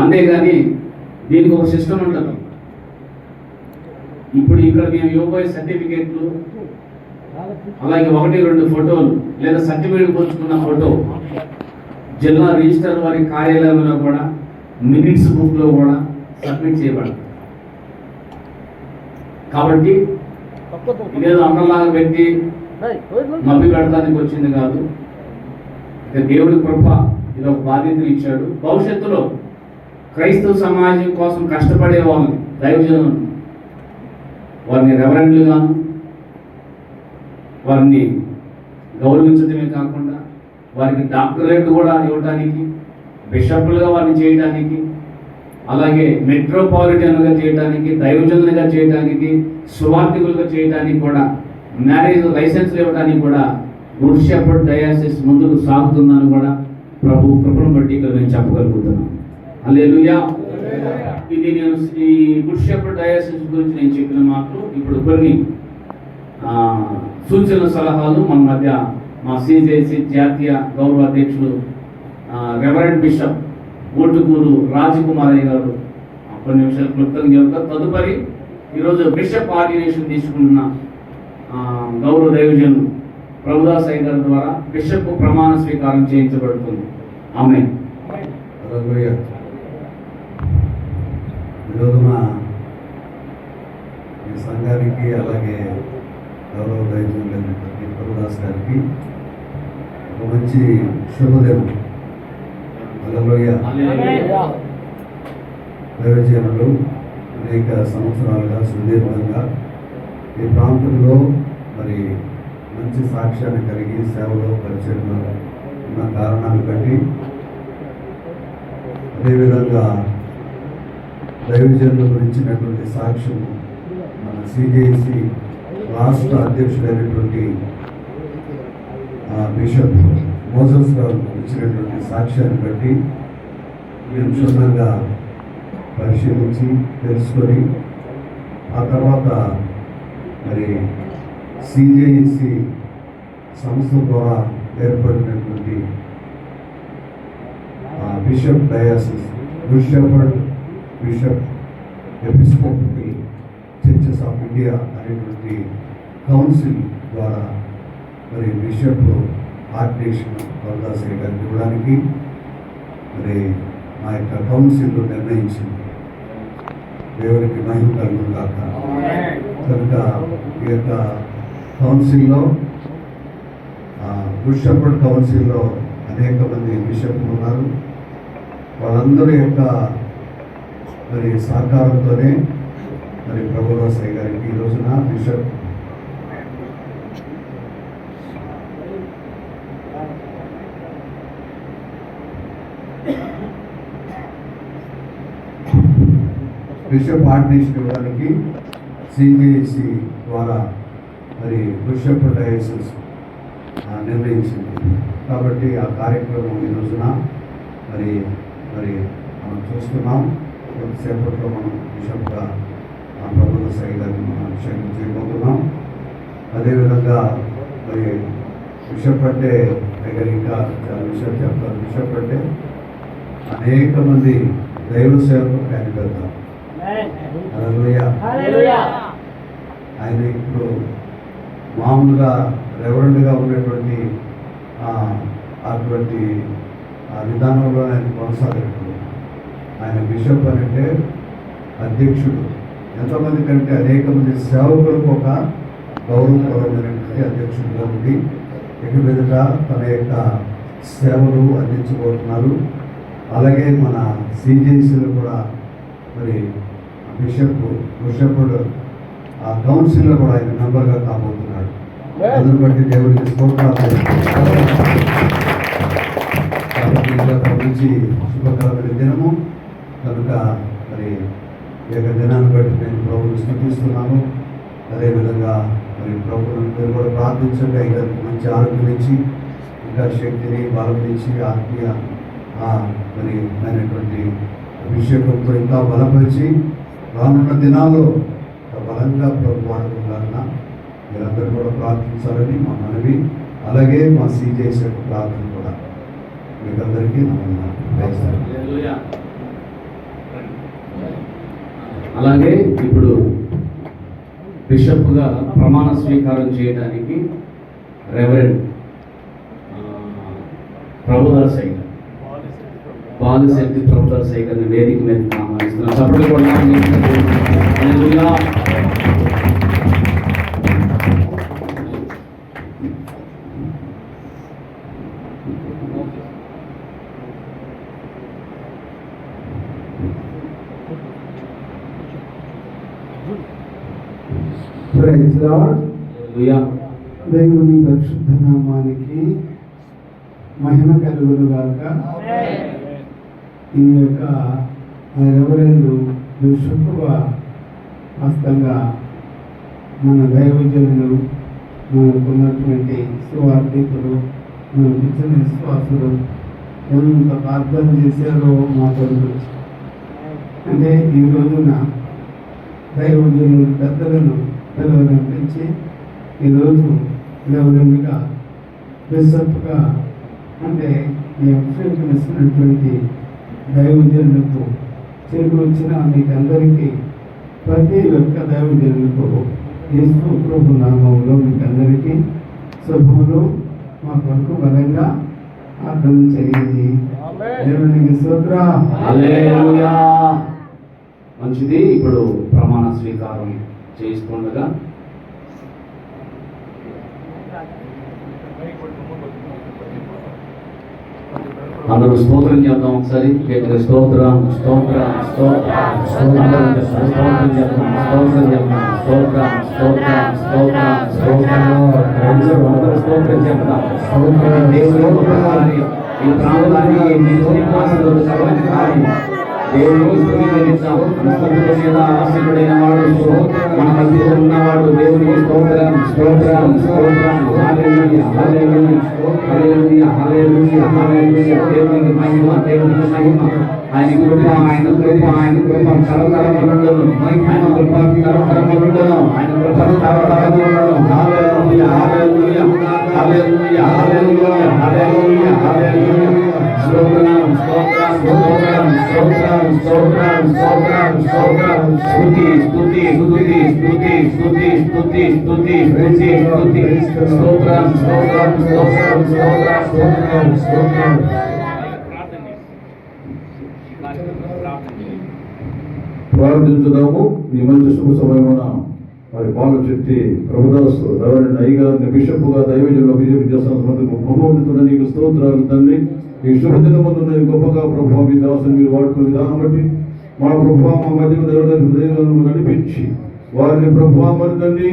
అంతేగాని దీనికి ఒక సిస్టమ్ ఉంటుంది. ఇప్పుడు ఇక్కడ మేము ఇవ్వబోయే సర్టిఫికేట్లు అలాగే ఒకటి రెండు ఫోటోలు లేదా సర్టిఫికేట్ పోల్చుకున్న ఫోటో జిల్లా రిజిస్టర్ వారి కార్యాలయంలో కూడా మినిట్స్ బుక్లో కూడా సబ్మిట్ చేయబడదు కాబట్టి ఇదేదో అన్నలాగా పెట్టి మభ్య పెడతానికి వచ్చింది కాదు. ఇక దేవుడి కృప ఇది ఒక బాధ్యతలు ఇచ్చాడు. భవిష్యత్తులో క్రైస్తవ సమాజం కోసం కష్టపడే వాళ్ళని దైవజనులను వారిని రెవరెండ్లు గాను వారిని గౌరవించడమే కాకుండా వారికి డాక్టరేట్ కూడా ఇవ్వడానికి బిషప్లుగా వారిని చేయడానికి అలాగే మెట్రోపాలిటన్గా చేయడానికి దైవజనులుగా చేయడానికి సువార్థికులుగా చేయడానికి కూడా మ్యారేజ్ లైసెన్స్లు ఇవ్వడానికి కూడా గుడ్ షెపర్డ్ డయాసిస్ ముందుకు సాగుతుందని కూడా ప్రభు కృపను బట్టి ఇక్కడ నేను చెప్పగలుగుతున్నాను అల్లెలుయా ఇది నేను ఈ గుడ్ డయాసిస్ గురించి నేను చెప్పిన మాటలు ఇప్పుడు కొన్ని సూచన సలహాలు మన మధ్య మా సిజేసి జాతీయ గౌరవ అధ్యక్షులు ఆ, రెవరెండ్ బిషప్ ఓటుకూరు రాజకుమారయ్య గారు కొన్ని నిమిషాలు క్లుప్తంగా చెప్తారు తదుపరి ఈరోజు బిషప్ ఆర్డినేషన్ తీసుకుంటున్న గౌరవ దైవజను ప్రభుదాస్ అయ్య గారి ద్వారా బిషప్ ప్రమాణ స్వీకారం చేయించబడుతుంది ఆమె హల్లెలూయా. ఈరోజు మా ఈ సంఘానికి అలాగే గౌరవ దైవజనులైనటువంటి ప్రభుదాస్ గారికి ఒక మంచి హల్లెలూయా. దైవజనులు అనేక సంవత్సరాలుగా సుదీర్ఘంగా ఈ ప్రాంతంలో మరి మంచి సాక్ష్యాన్ని కలిగి సేవలో పరిచయంలో ఉన్న కారణాన్ని బట్టి అదేవిధంగా దైవజనుల గురించినటువంటి సాక్ష్యం మన సిజేసి రాష్ట్ర అధ్యక్షుడైనటువంటి ఆ, బిషప్ మోజస్ గారు ఇచ్చినటువంటి సాక్ష్యాన్ని బట్టి మేము క్షుణ్ణంగా పరిశీలించి తెలుసుకొని ఆ తర్వాత మరి సిజేసి సంస్థ ద్వారా ఏర్పడినటువంటి bishop diocese good shepherd bishop episcopal churches of India అనేటువంటి కౌన్సిల్ ద్వారా మరి బిషప్ ఆర్డినేషన్ వరదాసయ్య గారికి ఇవ్వడానికి మరి మా యొక్క కౌన్సిల్ నిర్ణయించింది. దేవునికి మహిమ కలుగును కాక కనుక ఈ యొక్క కౌన్సిల్లో బిషప్డ్ కౌన్సిల్లో అనేక మంది బిషప్లు ఉన్నారు. వాళ్ళందరి యొక్క మరి సహకారంతోనే మరి ప్రభుదాసయ్య గారికి ఈ రోజున బిషప్ బిషప్ ఆర్డినేషన్ ఇవ్వడానికి సిజేసి ద్వారా మరి బిషప్ డయాసిస్ ఆ, నిర్ణయించింది. కాబట్టి ఆ కార్యక్రమం ఈ రోజున మరి మరి మనం చూస్తున్నాం. కొంతసేపట్లో మనం బిషప్గా ఆ ప్రభుత్వ సైదాన్ని మనం అభిషేకం చేయబోతున్నాం. అదేవిధంగా మరి బిషప్ అంటే దగ్గర ఇంకా చాలా విషయాలు చెప్తారు బిషప్ అంటే అనేక మంది దైవ సేవకు ఆయన పెడతారు. ఆయన ఇప్పుడు మామూలుగా రెవరెండ్గా ఉండేటువంటి అటువంటి ఆ విధానంలో ఆయన కొనసాగట్లేదు ఆయన బిషప్ అని అంటే అధ్యక్షుడు. ఎంతమంది కంటే అనేక మంది సేవకులకు ఒక గౌరవప్రదమైనటువంటి అధ్యక్షుడిగా ఉంది ఇక మీదట తన యొక్క సేవలు అందించబోతున్నారు. అలాగే మన సిజేసీలు కూడా మరి బిషప్ బిషపుడు ఆ కౌన్సిల్లో కూడా ఆయన మెంబర్గా కాబోతున్నాడు. అందుని బట్టి దేవుడికి స్తోత్రాలు నుంచి శుభకరమైన దినము. కనుక మరి ఈ యొక్క దినాన్ని బట్టి నేను ప్రభుని స్థుతిస్తున్నాను. అదేవిధంగా మరి ప్రభుని మీరు కూడా ప్రార్థించండి. అయ్యారికి మంచి ఆరోగ్యం ఇచ్చి ఇంకా శక్తిని బలం ఇచ్చి ఆత్మీయ మరి అయినటువంటి అభిషేకంతో ఇంకా బలపరిచి రానున్న దినాల్లో బలంగా ప్రభు వాడుకుంటారన్న మీరందరూ కూడా ప్రార్థించాలని మా మనవి అలాగే మా సీజేస్ యొక్క ప్రార్థన కూడా. మీకు అందరికీ నమస్కారం హల్లెలూయా. అలాగే ఇప్పుడు బిషప్గా ప్రమాణ స్వీకారం చేయడానికి రెవరెండ్ ప్రభుదాస్ ఆదిశక్తి ప్రొఫెసర్ శేఖర్ వేదిక మీద ఆహ్వానిస్తున్నాను చప్పట్లు దేవుని పరిశుద్ధ నామానికి మహిమ కలుగును గాక ఈ యొక్క రెవరెండు బిషప్పుగా హస్తంగా మన దైవజనులు మనకు ఉన్నటువంటి సువార్థికులు మన ఇచ్చిన విశ్వాసులు ఎంత ప్రార్థన చేశారో మా కొరకు అంటే ఈ రోజున దైవజనులు పెద్దలను పిలవనిపించి ఈరోజు గౌరవంగా బిషప్గా అంటే ఈ అంశం ఇస్తున్నటువంటి దైవజనులకు చేరు వచ్చిన మీకు అందరికీ ప్రతి ఒక్క దైవజనులకు యేసు ప్రభు నామంలో మీకు అందరికీ శుభములు. మా కొరకు బలంగా ప్రార్థన చేయండి. దేవునికి స్తోత్ర. హల్లెలూయా. మంచిది ఇప్పుడు ప్రమాణ స్వీకారం చేస్తుండగా అందరూ స్తోత్రం చేద్దాం ఒకసారి. గట్టిగా స్తోత్రం స్తోత్రం స్తోత్రం స్తోత్రం స్తోత్రం చేద్దాం స్తోత్రం చేద్దాం స్తోత్రం స్తోత్రం స్తోత్రం స్తోత్రం. అందరూ అందరూ స్తోత్రం చెప్తాం దేవుని గొప్ప కార్యం, ఈ ప్రాంతాన్ని దేవుడు మీద ఆశకుడైన వాడు మన మధ్యలో ఉన్నవాడు దేవునికి స్తోత్రం స్తోత్రం స్తోత్రం. Hallelujah hallelujah hallelujah hallelujah hallelujah దేవునికి మహిమ దేవునికి మహిమ. ఆయన కృప ఆయన కృప ఆయన కృప. తరతరములను మహిమ కృప తరతరములను ఆయన కృప తరతరములను hallelujah hallelujah hallelujah hallelujah hallelujah స్తోత్రం స్తోత్రం స్తోత్రం స్తోత్రం స్తోత్రం స్తోత్రం స్తోత్రం స్తుతి స్తుతి స్తుతి స్తుతి స్తుతి స్తుతి స్తుతి స్తుతి స్తుతి స్తోత్రం స్తోత్రం స్తోత్రం స్తోత్రం స్తోత్రం స్తోత్రం ప్రార్థించుదాము ఈ మంచి శుభ సమయమున మరి పాలు చెట్టి ప్రభుదాస్ రెవరెండ్ అయ్యగారిని బిషప్గా దైవజనులు అభిషేకం చేస్తున్నందుకు ప్రభుత్వ నీకు స్తోత్రాలు తండ్రి. ఈ శుభదినమందు నేను గొప్పగా ప్రభావ మీ దాసుని మీరు వాడుకునే విధానం బట్టి మా ప్రభావ మా మధ్య హృదయాలను నడిపించి వారిని ప్రభావ మరి తండ్రి.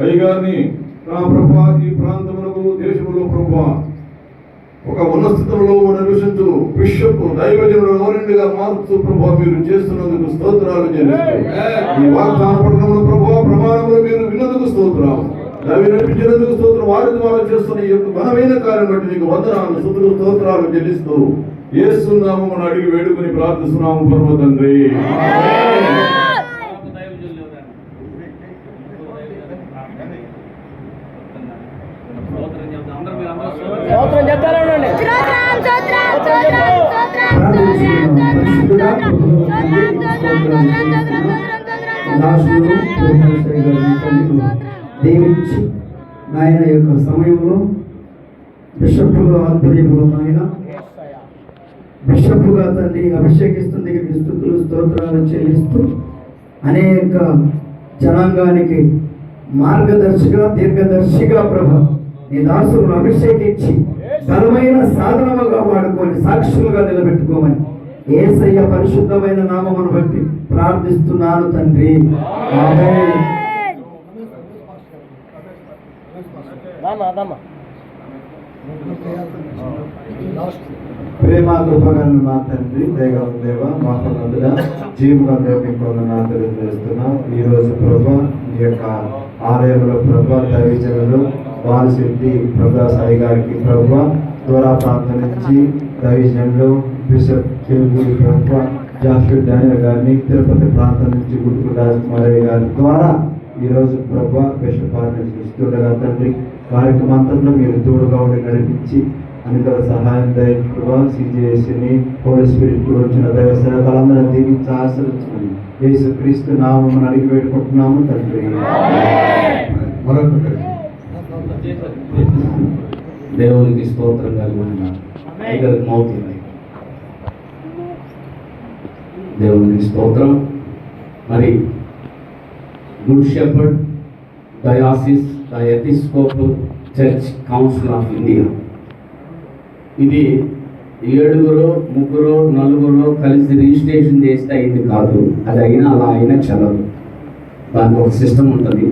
అయ్యగారిని నా ప్రభా ఈ ప్రాంతములకు దేశంలో ప్రభా ఒక ఉన్నత స్థితిలో నివసించు బిషప్ దైవజనుడు ఎవరిండిగా మారుతూ ప్రభా మీరు చేస్తున్నందుకు స్తోత్రాలు చెల్లిస్తూ ఈ వాగ్దాన పట్టణంలో ప్రభా ప్రమాణములు మీరు విన్నందుకు స్తోత్రాలు. అవి నడిపించినందుకు స్తోత్రం. వారి ద్వారా చేస్తున్న ఈ యొక్క ఘనమైన కార్యం బట్టి నీకు వందనాలు స్థుతులు స్తోత్రాలు చెల్లిస్తూ ఏస్తున్నాము మనం అడిగి వేడుకొని ప్రార్థిస్తున్నాము పరమ దాసులు ప్రేమేశ్వరి గారి దీవించి నాయన యొక్క సమయంలో బిషప్పుల ఆధ్వర్యంలో నాయన బిషప్పుగా తండ్రి అభిషేకిస్తుంది స్థుతులు స్తోత్రాలు చెల్లిస్తూ అనేక జనాంగానికి మార్గదర్శిగా దీర్ఘదర్శిగా ప్రభ నీ దాసులను అభిషేకించి బలమైన సాధనముగా వాడుకొని సాక్షులుగా నిలబెట్టుకోమని. ఏసయ్య పరిశుద్ధమైన నామమును బట్టి ప్రార్థిస్తున్నాను తండ్రి. ప్రేమ కృపగలను నా తండ్రి. దైవం దేవ మహోన్నతుడ జీవుల మీకు చేస్తున్నాం ఈ రోజు ప్రభా ఈ యొక్క ఆలయంలో ప్రభా దైవజనులు వారిశెట్టి ప్రభా సాయి గారికి ప్రభా ద్వారా ప్రాంతం నుంచి దైవజనులు బిషప్ చెవుడి ప్రభా జాఫ్రీ డానియల్ గారిని తిరుపతి ప్రాంతం నుంచి గుడుకు రాజకుమారి గారి ద్వారా ఈ రోజు ప్రభా బిషప్ వారిని చూస్తుండగా తండ్రి కార్యక్రమంతంలో మీరు తోడుగా ఉండి నడిపించి అనితర సహాయం దయచుగా సిజేసిని హోలీ స్పిరిట్ కూడా వచ్చిన దైవ సేవకులందరూ దీవించి ఆశ్రయించమని యేసు క్రీస్తు నామం అడిగి పెట్టుకుంటున్నాము తండ్రి. మరొకటి. దేవునికి స్తోత్రం ఐగర్ మౌతుంది దేవుని స్తోత్రం. మరి good shepherd diocese the episcopal church council of India ఇది ఏడుగురు ముగ్గురు నలుగురు కలిసి రిజిస్ట్రేషన్ చేస్తే అయింది కాదు. అది అయినా అలా అయినా చదవదు. దానికి ఒక సిస్టమ్ ఉంటుంది.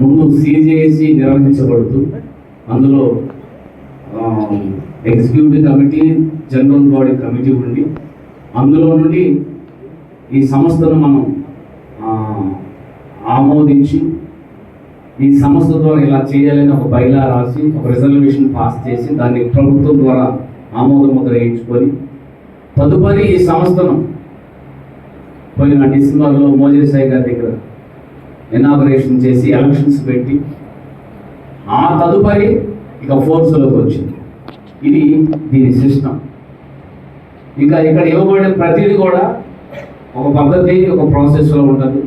ముందు సీజేసి నిర్వహించబడుతూ అందులో executive committee general body committee ఉండి అందులో నుండి ఈ సంస్థను మనం ఆమోదించి ఈ సంస్థ ద్వారా ఇలా చేయాలని ఒక బైలా రాసి ఒక రిజర్వేషన్ పాస్ చేసి దాన్ని ప్రభుత్వం ద్వారా ఆమోద ముద్ర వేయించుకొని తదుపరి ఈ సంస్థను పోయిన డిసెంబర్లో మోజీ సాయి గారి దగ్గర ఇనాగరేషన్ చేసి ఎలక్షన్స్ పెట్టి ఆ తదుపరి ఇక ఫోర్స్లోకి వచ్చింది. ఇది దీని సిస్టమ్. ఇంకా ఇక్కడ ఇవ్వబడిన ప్రతిదీ కూడా ఒక పద్ధతి ఒక ప్రాసెస్లో ఉంటుంది.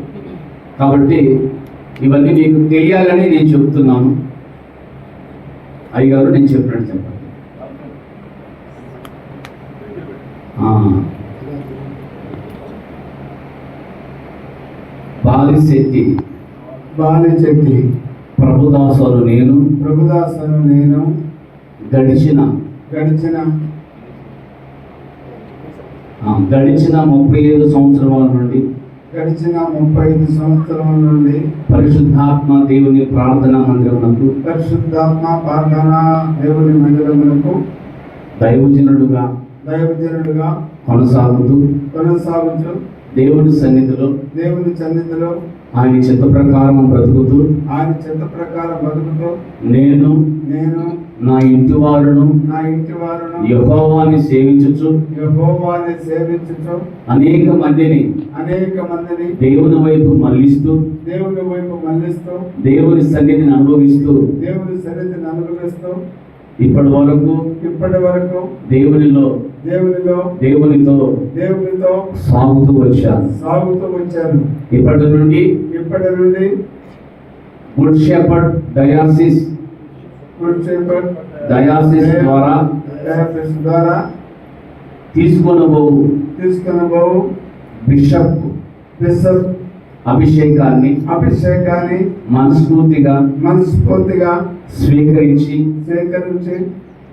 కాబట్టి ఇవన్నీ మీకు తెలియాలని నేను చెప్తున్నాను. అయ్యగారు నేను చెప్పినట్టు చెప్పండి. బాలిశెట్టి. బాలిచెట్టి ప్రభుదాసులు నేను ప్రభుదాసను నేను గడిచిన గడిచిన గడిచిన ముప్పై ఐదు సంవత్సరాల నుండి గడిచిన ముప్పై ఐదు సంవత్సరాల నుండి పరిశుద్ధాత్మ దేవుని ప్రార్థనా మందిరమునకు పరిశుద్ధాత్మ ప్రార్థన దేవుని మందిరములకు దైవజనుడుగా దైవజనుడుగా కొనసాగుతూ కొనసాగుతూ దేవుని సన్నిధిలో దేవుని సన్నిధిలో ఆయన చిత్త ప్రకారం బ్రతుకుతూ ఆయన చెత్త ప్రకారం బతుకుతూ నేను నేను నా ఇంటి వారును నా ఇంటి వారును యహోవాని సేవించుచు యెహోవాని సేవించుచు అనేక మందిని అనేక మందిని దేవుని వైపు మళ్ళిస్తూ దేవుని వైపు మళ్ళిస్తూ దేవుని సన్నిధిని అనుభవిస్తూ దేవుని సన్నిధిని అనుభవిస్తూ ఇప్పటి వరకు ఇప్పటి వరకు దేవునిలో దేవునిలో దేవునితో దేవునితో సాగుతూ వచ్చాను. సాగుతూ వచ్చాను. ఇప్పటి నుండి ఇప్పటి నుండి good shepherd diocese good shepherd diocese ద్వారా థెరపిస్ట్ ద్వారా తీసుకొనబోవు తీసుకున్న బాబు బిషప్ బిషప్ అభిషేకాన్ని అభిషేకాన్ని మనస్ఫూర్తిగా మనస్ఫూర్తిగా స్వీకరించి స్వీకరించి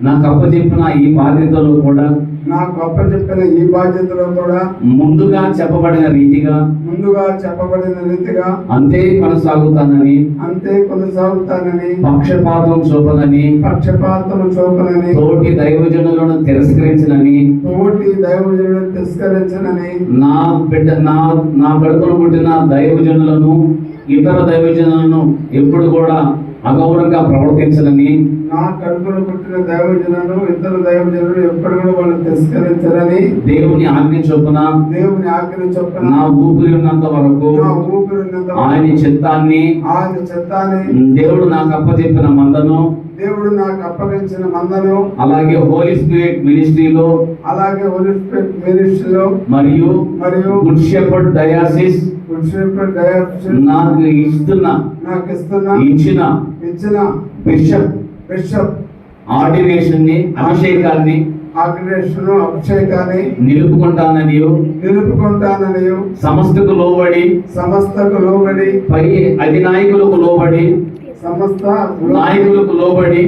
నాకు అప్పచెప్పిన ఈ బాధ్యతలు కూడా నాకు అప్పచెప్పిన ఈ బాధ్యతలో కూడా ముందుగా చెప్పబడిన రీతిగా ముందుగా చెప్పబడిన రీతిగా అంతే కొనసాగుతానని అంతే కొనసాగుతానని పక్షపాతం చూపనని పక్షపాతం చూపనని తోటి దైవజనులను తిరస్కరించనని తోటి దైవజనులను తిరస్కరించనని నా బిడ్డ నా నా కడుపును పుట్టిన దైవజనులను ఇతర దైవజనులను ఎప్పుడు కూడా అగౌరవంగా ప్రవర్తించనని నా కడుపులో పుట్టిన దైవజనులను ఇతర దైవజనులు ఎప్పుడు కూడా వాళ్ళు తిరస్కరించరని దేవుని ఆజ్ఞ చొప్పున దేవుని ఆజ్ఞ చొప్పున నా ఊపిరి ఉన్నంత వరకు నా ఊపిరినంత ఆయన చిత్తాన్ని ఆయన చిత్తాన్ని దేవుడు నాకు అప్పచెప్పిన మందను దేవుడు నాకు అప్పగించిన మందను అలాగే హోలీ స్పిరిట్ మినిస్ట్రీలో అలాగే ఒలిస్పెక్ట్ మినిస్ట్రీలో మరియు మరియు గుడ్ షెపర్డ్ డయాసిస్ డయాబెటిస్ నాకు ఇస్తున్న నాకు ఇస్తున్న ఇచ్చిన ఇచ్చిన బిషప్ బిషప్ ఆర్డినేషన్ని అభిషేకాన్ని ఆగ్రేషన్ అభిషేకాన్ని నిలుపుకుంటానని నిలుపుకుంటానని సమస్తకు లోబడి సమస్తకు లోబడి పై అధినాయకులకు లోబడి సమస్త నాయకులకు లోబడి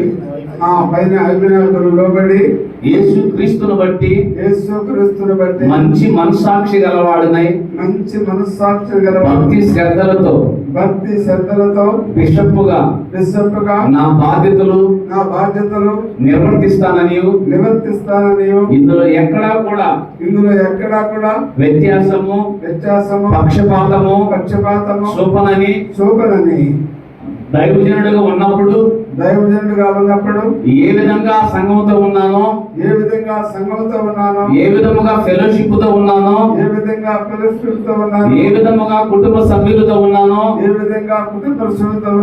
ఆ పైన అభినాయకులు లోబడి యేసు క్రీస్తును బట్టి యేసుక్రీస్తుని బట్టి మంచి మనసాక్షి గలవాడినై మంచి మనస్సాక్షి గల భక్తి శ్రద్ధలతో భక్తి శ్రద్ధలతో బిషప్పుగా బిషప్గా నా బాధ్యతలు నా బాధ్యతలు నిర్వర్తిస్తానని నివర్తిస్తానని ఇందులో ఎక్కడా కూడా ఇందులో ఎక్కడా కూడా వ్యత్యాసము వ్యత్యాసము పక్షపాతము పక్షపాతము చూపనని చూపనని దైవజనుడిగా ఉన్నప్పుడు ఉన్నప్పుడు? ఏ విధంగా సంఘంతో ఉన్నానో? ఏ విధంగా సంఘంతో ఉన్నానో? ఏ విధముగా ఫెలోషిప్తో ఉన్నానో? ఏ విధంగా ఫెలోషిప్తో ఉన్నానో? ఏ విధముగా కుటుంబ సభ్యులతో ఉన్నానో? ఏ విధంగా కుటుంబ సభ్యులతో